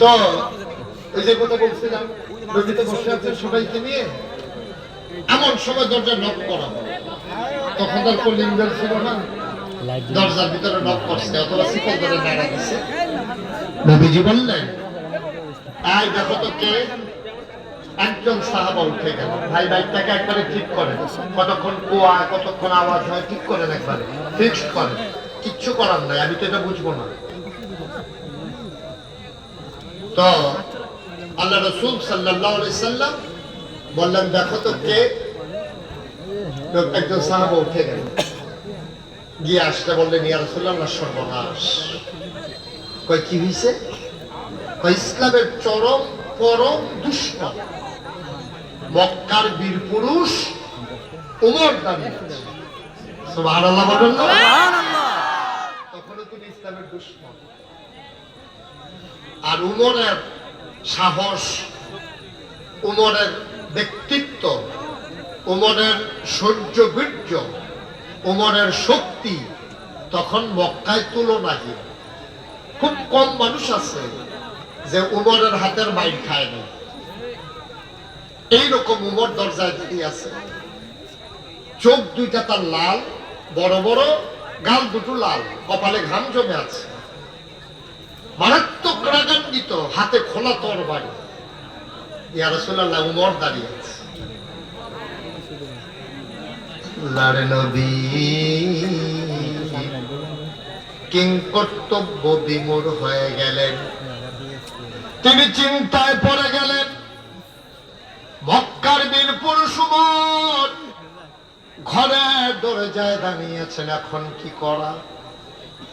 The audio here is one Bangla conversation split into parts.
তো ওই যে কথা বলছিলাম নদীতে বসে আছেন সবাইকে নিয়ে, এমন সময় দরজা নক করা। তখন তার কলিং বেল ছিল না, দরজার ভিতরে নক করছে, অথবা শিকল ধরে নাড়া দিছে। নবীজি বললেন আই দেখো তো কে? একজন সাহাবা উঠে গেল। ভাই, বাইকটাকে একবারে ঠিক করে। কতক্ষণ কুয়া, কতক্ষণ আওয়াজ হয়, ঠিক করেন একবারে। ফিক্সড করেন। কিচ্ছু করার নাই, আমি তো এটা বুঝব না। তো আল্লাহ রসুল সাল্লাহ সাল্লাম বললেন দেখো তো কে? একজন সাহাবা উঠে গেল। গিয়ে আসতে বললেন ইয়া রসুল্লাহ সর্বনাশ। কয় কি হয়েছে ইসলামের চরম পরম দুশ্মন। মক্কার বীর পুরুষ উমর আছে সুবহানাল্লাহ বলেন না? তিনি ইসলামের দুশ্মন। আর উমরের সাহস, উমরের ব্যক্তিত্ব, উমরের সহ্য বীর্য, উমরের শক্তি তখন মক্কায় তুলনাহীন খুব কম মানুষ আছে যে উমরের হাতের মাইল খায় না। এইরকম উমর দরজায় দাঁড়িয়ে আছে। চোখ দুইটা তার লাল, বড় বড়, গাল দুটো লাল, কপালে ঘাম জমে আছে। মারাত্মক রাগান্বিত, হাতে খোলা তর বাড়ি। উমর দাঁড়িয়ে আছে। নবী কিং কর্তব্য বিমূর হয়ে গেলেন। তিনি চিন্তায় পড়ে গেলেন। মক্কার বীর পুরুষ ঘরে দরজায় দাঁড়িয়েছেন, এখন কি করা?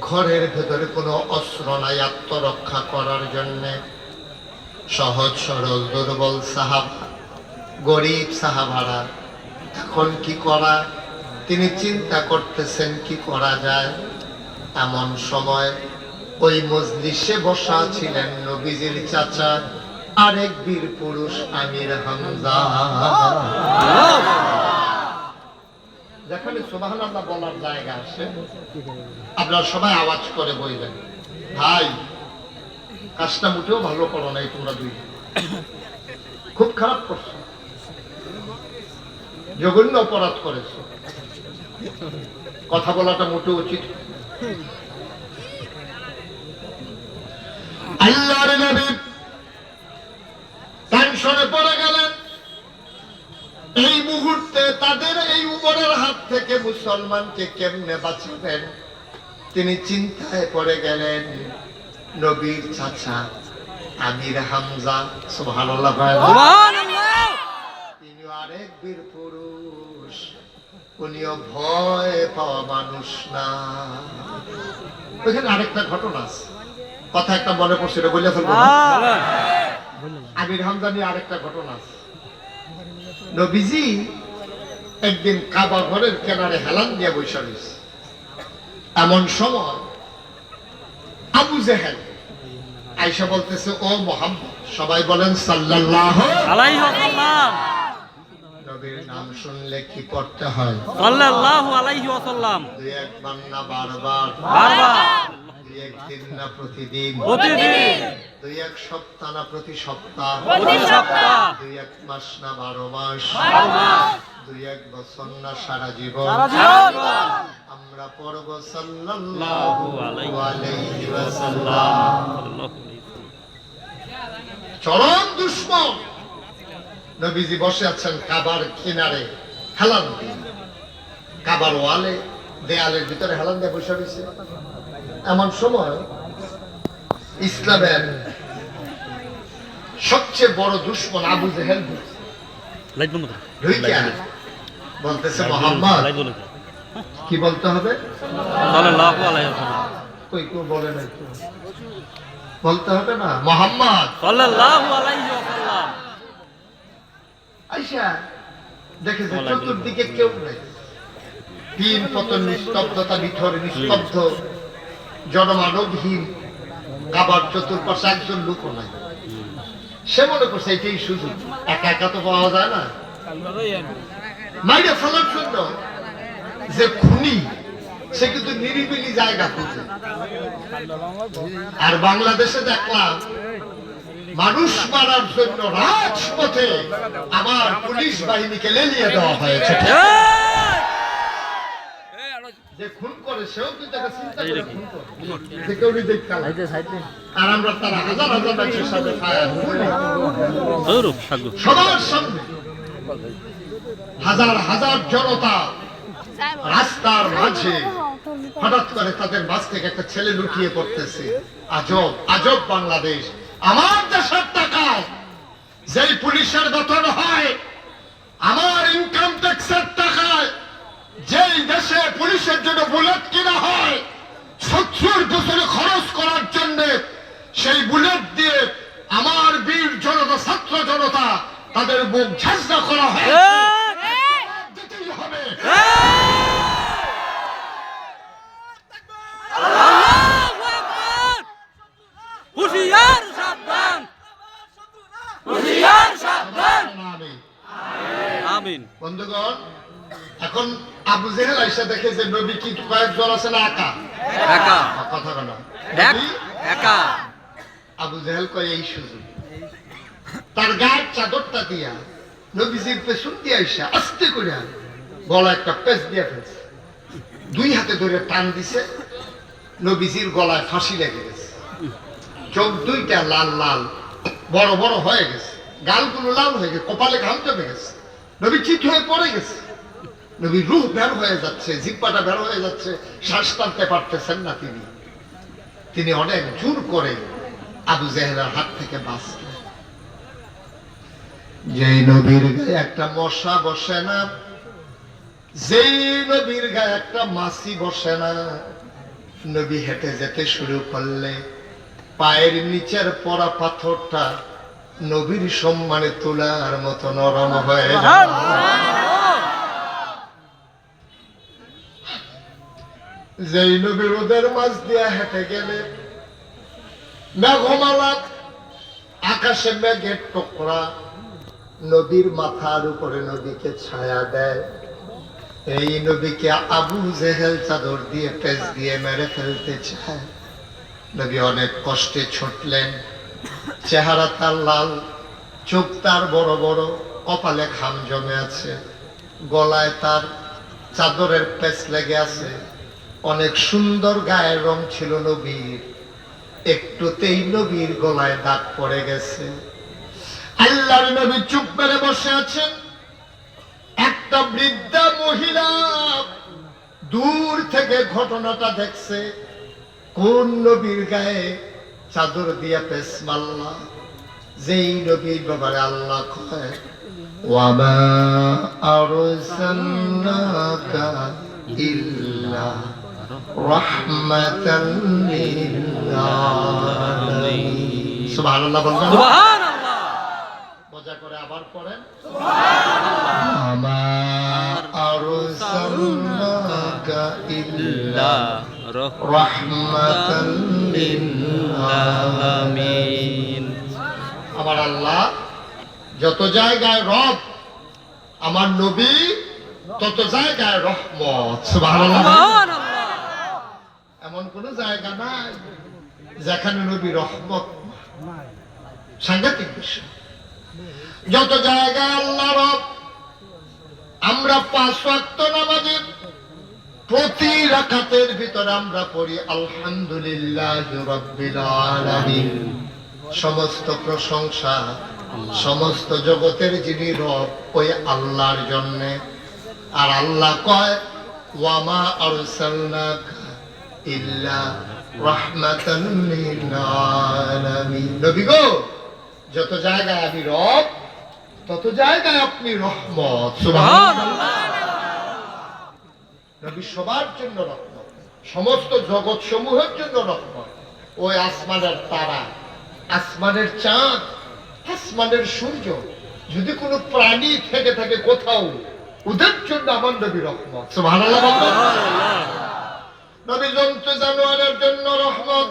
ঘরের ভেতরে কোনো অস্ত্র নাই আত্মরক্ষা করার জন্যে। সহজ, সরল, দুর্বল সাহাবা, গরিব সাহাবারা, এখন কি করা? তিনি চিন্তা করতেছেন, কি করা যায়? এমন সময় ওই মজলিসে বসা ছিলেন নবীজির চাচা, আরেক বীর পুরুষ আমির হামজা। যেখানে সুবাহান আল্লাহ বলার জায়গা আছে, আপনারা সবাই আওয়াজ করে বলবেন ভাই, কাজটা মোটেও ভালো করো নাই তোমরা দুই। খুব খারাপ করছ। জঘন্য অপরাধ করেছ। কথা বলাটা মোটেও উচিত আল্লাহর নবী টেনশনে পড়ে গেলেন এই মুহূর্তে তাদের এই উমরের হাত থেকে মুসলমানকে কেমনে বাঁচাবেন? তিনি চিন্তায় পড়ে গেলেন নবীর চাচা আমির হামজা সুবহানাল্লাহ তিনি আরেক বীর পুরুষ উনিও ভয় পাওয়া মানুষ না। ওইখানে আরেকটা ঘটনা আছে। কথা একটা মনে পড়ছে এটা বলে ফেলব আমির হামজা নিয়ে আরেকটা ঘটনা আছে। নবীজি একদিন কাবা ঘরের কেনারে হেলান দিয়ে বৈশা রয়েছে এমন সময় আবু জেহেল আইসা বলতেছে ও মোহাম্মদ সবাই বলেন সাল্লাল্লাহ আলাইহি ওয়াসাল্লাম। নবীর নাম শুনলে কি করতে হয়? সাল্লাল্লাহু আলাইহি ওয়াসাল্লাম। দুই একবার না বারবার। বারবার। দুই একদিন না প্রতিদিন। প্রতিদিন। দুই এক সপ্তাহ না প্রতি সপ্তাহ। দুই এক মাস না বারো মাস। দুই এক বছর না সারা জীবন। আমরা পড়ব সাল্লাল্লাহু সাল্লাল্লাহু আলাইহি আলাইহি ওয়াসাল্লাম। চরম দুশ্মন। নবীজি বসে আছেন কাবার কিনারে হেলান কাবার ওয়ালে দেয়ালের ভিতরে হেলান দিয়ে বসে রয়েছে। এমন সময় ইসলামের সবচেয়ে বড় দুশ্মন আবু জেহেল বলতেছে মোহাম্মদ। কি বলতে হবে? কই কেউ বলে নাই বলতে হবে না মোহাম্মদ। আইসা দেখেছে চতুর্দিকে কেউ নেই। তিন পতন নিস্তব্ধতা নিথর নিস্তব্ধ জনমানবহীন কাবার চতুর্পাশে একজন লোক নাই। সে মনে করছে এটাই সুযোগ। একা একা তো পাওয়া যায় না। জন্য যে খুনি, সে কিন্তু নিরিবিলি জায়গা খুঁজে। আর বাংলাদেশে দেখলাম, মানুষ মারার জন্য রাজপথে আমার পুলিশ বাহিনীকে লেলিয়ে দেওয়া হয়েছে। যে খুন করে সেও কিন্তু একটা চিন্তা করে খুন করে। সিকিউরিটি দেখতে আর আমরা তারা হাজার হাজার মানুষের সাথে ফায়ার সৌরভ সাগু। সবার সামনে হাজার হাজার জনতা রাস্তার মাঝে হঠাৎ করে তাদের মাঝ থেকে একটা ছেলে লুকিয়ে পড়তেছে। আজব আজব বাংলাদেশ। আমার দেশের টাকায় যেই পুলিশের বেতন হয় আমার ইনকাম ট্যাক্সের যেই দেশে পুলিশের জন্য বুলেট কিনা হয় শত্রুর বছরে খরচ করার জন্য সেই বুলেট দিয়ে আমার বীর জনতা ছাত্র জনতা তাদের মুখ ঝাঁঝরা করা হয় দিতেই হবে। সাবধান! হুশিয়ার আমিন। বন্ধুগণ এখন আবু জেহেল আইসা দেখে যে নবী কি কয়েকজন আছে না একা? একা। কথা একা আবু জেহেল কয় এই সুযোগ। তার গায়ের চাদরটা দিয়া নবীজির পেছন দিয়ে আইসা আস্তে করে গলা একটা পেঁচ দিয়ে ফেলছে। দুই হাতে ধরে টান দিছে। নবীজির গলায় ফাঁসি লেগে গেছে। চোখ দুইটা লাল লাল বড় বড় হয়ে গেছে। গালগুলো লাল হয়ে গেছে কপালে ঘাম জমে গেছে। নবী চিত হয়ে পড়ে গেছে। নবী রুহ বের হয়ে যাচ্ছে, জিব্বাটা বের হয়ে যাচ্ছে, শ্বাস টানতে পারতেছেন না তিনি। তিনি অনেক জোর করে আবু জেহেলের হাত থেকে বাঁচলেন। যেই নবীর গায়ে একটা মশা বসে না, যেই নবীর গায়ে একটা মাছি বসে না, নবী হেঁটে যেতে শুরু করলে পায়ের নিচের পড়া পাথরটা নবীর সম্মানে তোলার মতো নরম হয়ে যায়। যেই নবীর ওদের মাছ দিয়া হেঁটে গেলে মেঘমালা আকাশে মেঘের টুকরা নবীর মাথার উপরে নবীকে ছায়া দেয়। এই নবীকে আবু জেহেল চাদর দিয়ে পেঁচ দিয়ে মেরে ফেলতে চায়। নবী অনেক কষ্টে ছুটলেন। চেহারা তার লাল, চোখ তার বড় বড়, কপালে ঘাম জমে আছে। গলায় তার চাদরের পেঁচ লেগে আছে। অনেক সুন্দর গায়ের রং ছিল নবীর। একটুতেই নবীর গলায় দাগ পড়ে গেছে। আল্লাহর নবী চুপ মেরে বসে আছেন। একটা বৃদ্ধা মহিলা দূর থেকে ঘটনাটা দেখছে। কোন নবীর গায়ে চাদর দিয়া পেস মাল্লা যেই নবীর ব্যাপারে আল্লাহ কয় আরসালনাকা ইল্লা রাহমাতাল লিল আলামিন সুবহানাল্লাহ বলবেন। সুবহানাল্লাহ। মজা করে আবার পড়েন। আমার আরসালনাকা ইল্লা রহ লিল আলামিন আমার আল্লাহ যত জায়গায় রব আমার নবী তত জায়গায় রহমত। সুবহানাল্লাহ। এমন কোন জায়গা নাই যেখানে নবী রহমত সাংঘাতিক বিষয়। যত জায়গায় আল্লাহ আমরা পাঁচ নামাজের প্রতি রাকাতের ভিতরে আমরা পড়ি, আলহামদুলিল্লাহ সমস্ত প্রশংসা, সমস্ত জগতের যিনি রব, ওই আল্লাহর জন্যে। আর আল্লাহ কয় ওয়ামা আরসালনাকা যত জায়গায় আমি রব, তত জায়গায় আপনি রহমত। নবী সবার জন্য রহমত। সমস্ত জগৎ সমূহের জন্য রহমত। ওই আসমানের তারা, আসমানের চাঁদ, আসমানের সূর্য, যদি কোনো প্রাণী থেকে থাকে কোথাও, ওদের জন্য আমার নবী রহমত? নবী জন্তু জানোয়ারের জন্য রহমত।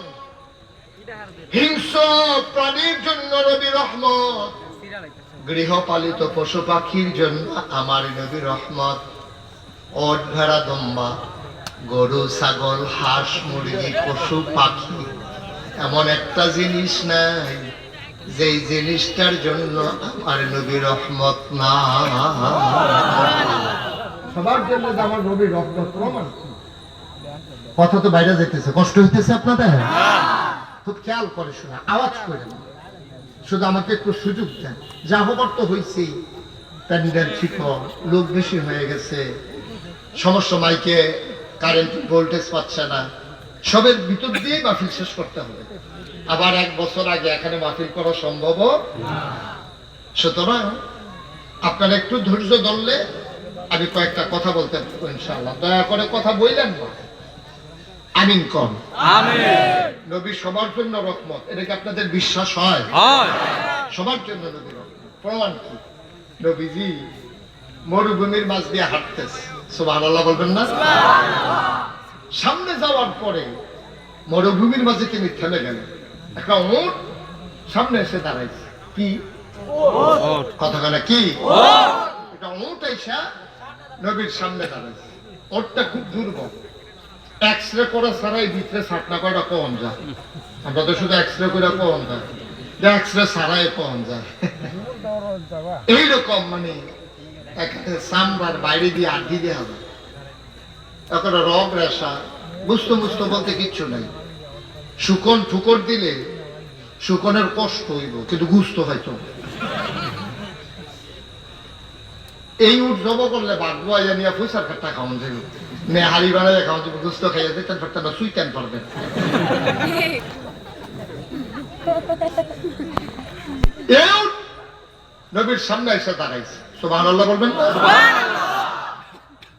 হিংস্র প্রাণীর জন্য নবী রহমত। গৃহপালিত পশু পাখির জন্য আমার নবী রহমত। ওট, ভেড়া, দম্বা, গরু, ছাগল, হাঁস, মুরগি, পশু, পাখি এমন একটা জিনিস নাই, যেই জিনিসটার জন্য আমার নবী রহমত না সবার জন্য যে আমার নবী রহমত প্রমাণ? কথা তো বাইরে যেতেছে কষ্ট হইতেছে আপনাদের? খুব খেয়াল করে শোনা, আওয়াজ করে শুধু আমাকে একটু সুযোগ দেন। যা হবার তো হয়েছেই প্যান্ডেল শিখো লোক বেশি হয়ে গেছে। সমস্যা মাইকে কারেন্ট, ভোল্টেজ পাচ্ছে না। সবের ভিতর দিয়ে মাহফিল শেষ করতে হবে। আবার এক বছর আগে এখানে মাহফিল করা সম্ভব সুতরাং আপনারা একটু ধৈর্য ধরলে আমি কয়েকটা কথা বলতে ইনশাল্লাহ দয়া করে কথা বললেন না। আমিন কম নবী সবার জন্য রহমত। এটা কি আপনাদের বিশ্বাস হয়? সবার জন্য নবী রহমত। প্রমাণ কি? নবীজি মরুভূমির মাঝ দিয়ে হাঁটতেছে। সুবহানাল্লাহ বলবেন না? সামনে যাওয়ার পরে মরুভূমির মাঝে তিনি থেমে গেলেন। একটা উট সামনে এসে দাঁড়াইছে। কি? ওঠ কথাখানা কি? এটা উট আইসা নবীর সামনে দাঁড়াইছে। ওটটা খুব দুর্বল। এক্স রে করে ছাড়াই ভিতরে সাটনা কয়টা কম যায়। আমরা তো শুধু এক্স রে করে কম যায়। এক্স রে ছাড়াই কম যায়। এইরকম মানে সামবার বাইরে দিয়ে আড্ডি দেওয়া যায় এখন রগ রেশা বুঝতে বুঝতে বলতে কিচ্ছু নাই। শুকন ঠুকর দিলে শুকনের কষ্ট হইব, কিন্তু গুস্ত হয়তো এই উঠ জব করলে বাঘবো আইয়া নিয়ে পয়সার খাট্টা খাওয়ান যাবে নে হাড়ি বাড়াই খাওয়ান যাবে দুস্থ খাইয়া দিতেন ফাটতে না সুইতেন পারবেন এই উট নবীর সামনে এসে দাঁড়াইছে। সুবাহ বলবেন।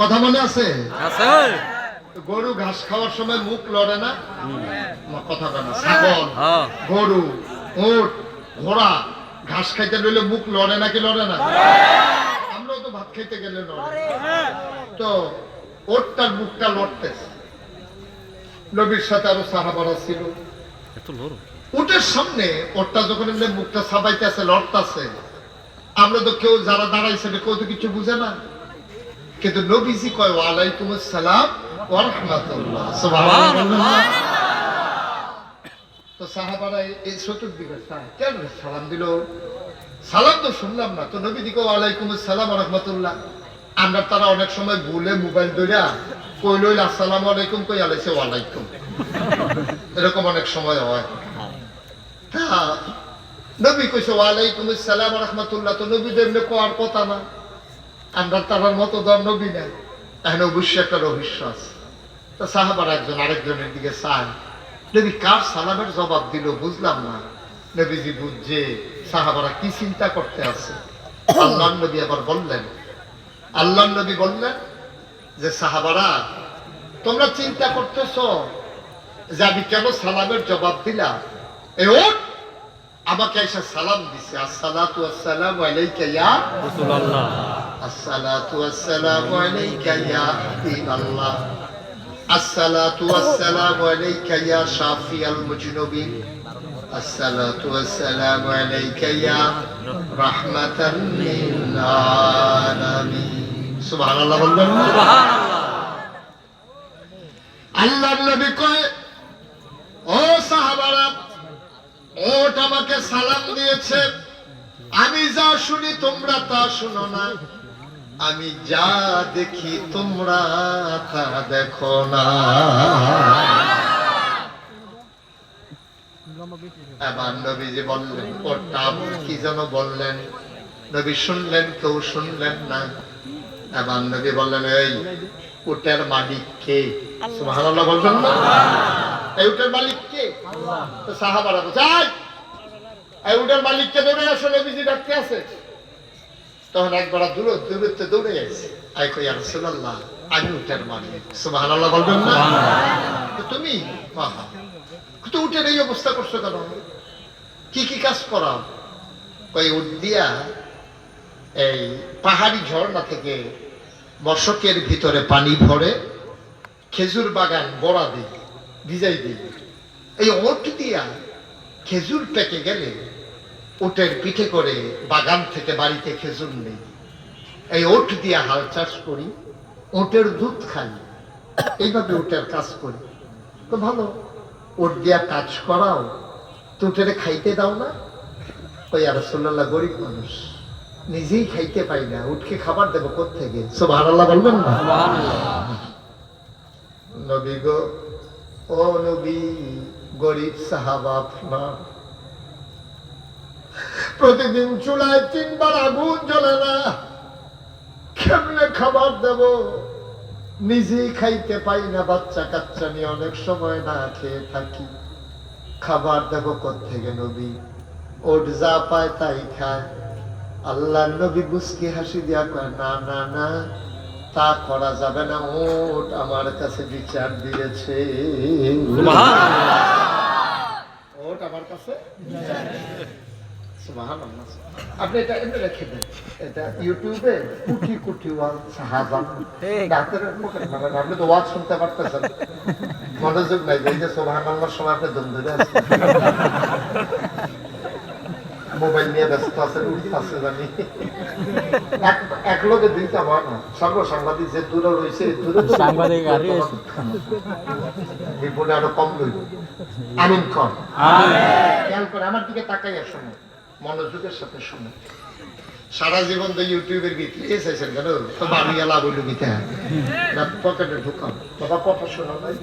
কথা মনে আছে? আছে গরু ঘাস খাওয়ার সময় মুখ লড়ে না? কথা বলে ছাগল হ্যাঁ। গরু উট ঘোড়া ঘাস খাইতে রইলে মুখ লড়ে নাকি লড়ে না? আমরাও তো ভাত খাইতে গেলে লড়ে। তো ওটটার মুখটা লড়তেছে। নবীর সাথে আরও সাহাবারা ছিল। উটের সামনে ওরটা যখন এমনি মুখটা সাবাইতেছে লড়তাছে আমরা তো কেউ যারা দাঁড়াইছে কেউ তো কিছু বুঝে না। কিন্তু নবীজি কয়, ওয়ালাইকুম আসসালাম ওয়া রাহমাতুল্লাহ। সুবহানাল্লাহ। তো সাহাবারা এই- চতুর্দিকে কেন সালাম দিল? সালাম তো শুনলাম না। তো ওয়ালাইকুম আসসালাম ওয়া রাহমাতুল্লাহ। আমরা তারা অনেক সময় ভুলে মোবাইল ধরিয়া কই লইল আসসালামু আলাইকুম কই আলাইছে ওয়ালাইকুম। এরকম অনেক সময় হয়। তা নবী কইছে, ওয়ালাইকুম আসসালাম ওয়া রাহমাতুল্লাহ। তো নবী এমনি কোয়ার কথা না। আমরা তার মতো দর নবী না এখানে অবশ্যই একটা রহস্য আছে। সাহাবার একজন আরেকজনের দিকে চায়, নবী, কার সালামের জবাব দিল? বুঝলাম না। নবীজি বুঝছে সাহাবারা কি চিন্তা করতে আছে? আল্লাহ নবী আবার বললেন আল্লাহ নবী বললেন যে, সাহাবারা, তোমরা চিন্তা করতেছ যে, আমি কেন সালামের জবাব দিলাম? এ ওঠ আমাকে এসে সালাম দিছে আসসালাতু আসসালামু আলাইকা ইয়া রাসূলুল্লাহ আসসালাতু আসসালামু আলাইকা ইয়া হাবিবাল্লাহ আসসালাতু আসসালামু আলাইকা ইয়া শাফিয়াল মুজনুবিন আসসালাতু আসসালামু আলাইকা ইয়া রাহমাতাল লিল আলামিন সুবহানাল্লাহ বলবেন সুবহানাল্লাহ আল্লাহর নবী কয় ও সাহাবারা ওট আমাকে সালাম দিয়েছে। আমি যা শুনি তোমরা তা শুনো না। আমি যা দেখি তোমরা তা দেখো না। এবার নবীজি বললেন ওটা কি যেন বললেন? নবী শুনলেন কেউ শুনলেন না। এবার নবী বললেন এই উটের মালিক কে? সুবহানাল্লাহ বলবেন না? এই উটের মালিক কে? তো সাহাবারা বলছে "এই, উটের মালিক কে দৌড়ে আসো নবীজি ডাকতে আছে। তখন একবার দূর দূরত্বে দৌড়ে গেছে। আই কই আর রাসূলুল্লাহ আমি উটের মালিক। সুবহানাল্লাহ বলবেন না? তুমি? তো উটের এই অবস্থা করছ কেন? কি কি কাজ করাও? উঠ দিয়া এই পাহাড়ি ঝর্ণা থেকে বর্ষকের ভিতরে পানি ভরে খেজুর বাগান বড়া দিই ভিজাই দিই এই ওট দিয়া খেজুর পেকে গেলে ওটের পিঠে করে বাগান থেকে বাড়িতে খেজুর নেই। এই ওট দিয়া হাল চাষ করি ওটের দুধ খাই এইভাবে ওটের কাজ করি। তো ভালো ওট দিয়া কাজ করাও তো ওটের খাইতে দাও না। ওই আর সোল্লাহ গরিব মানুষ নিজেই খাইতে পাই না উঠকে খাবার দেবো কোথেকে সব আল্লাহ বলবেন না? নবী গো ও নবী, গরিব আপনার। প্রতিদিন চুলায় তিনবার আগুন জ্বলে না, কেমনে খাবার দেব? নিজেই খাইতে পাই না, বাচ্চা কাচ্চা নিয়ে অনেক সময় না খেয়ে থাকি। খাবার দেব থেকে নবী? ওট যা পায় তাই খায়। আল্লাহ নবী বুসকি হাসি দিয়া কয়, না না না তা করা যাবে না ওট আমার কাছে বিচার দিয়েছে। ওট আমার কাছে? আপনি এটা এমনি রেখে দেন। এটা ইউটিউবে কুটি কুটি ওয়াজ সাহাবা। ডাক্তারের মানে আপনি তো ওয়াজ শুনতে পারতেছেন। মনোযোগ নাই এই যে সুবহানাল্লাহর সময় আপনি ধরে আছেন। মোবাইল নিয়ে ব্যস্ত আছেন উঠতেছে জানি। এক লোকে দুইটা না। সর্ব সাংবাদিক যে দূরে রয়েছে দূরে সাংবাদিক আরই রিপোর্টে আরও কম রইল আমিন কর খেয়াল করে আমার দিকে তাকাইয়া শোনো মনোযোগের সাথে শোনো। সারা জীবন তো ইউটিউবের ভিতরে এসেছেন কেন? তো বাড়ি লাভ হইল পকেটে ঢুকাও। বাবা কথা শোনো ভাই।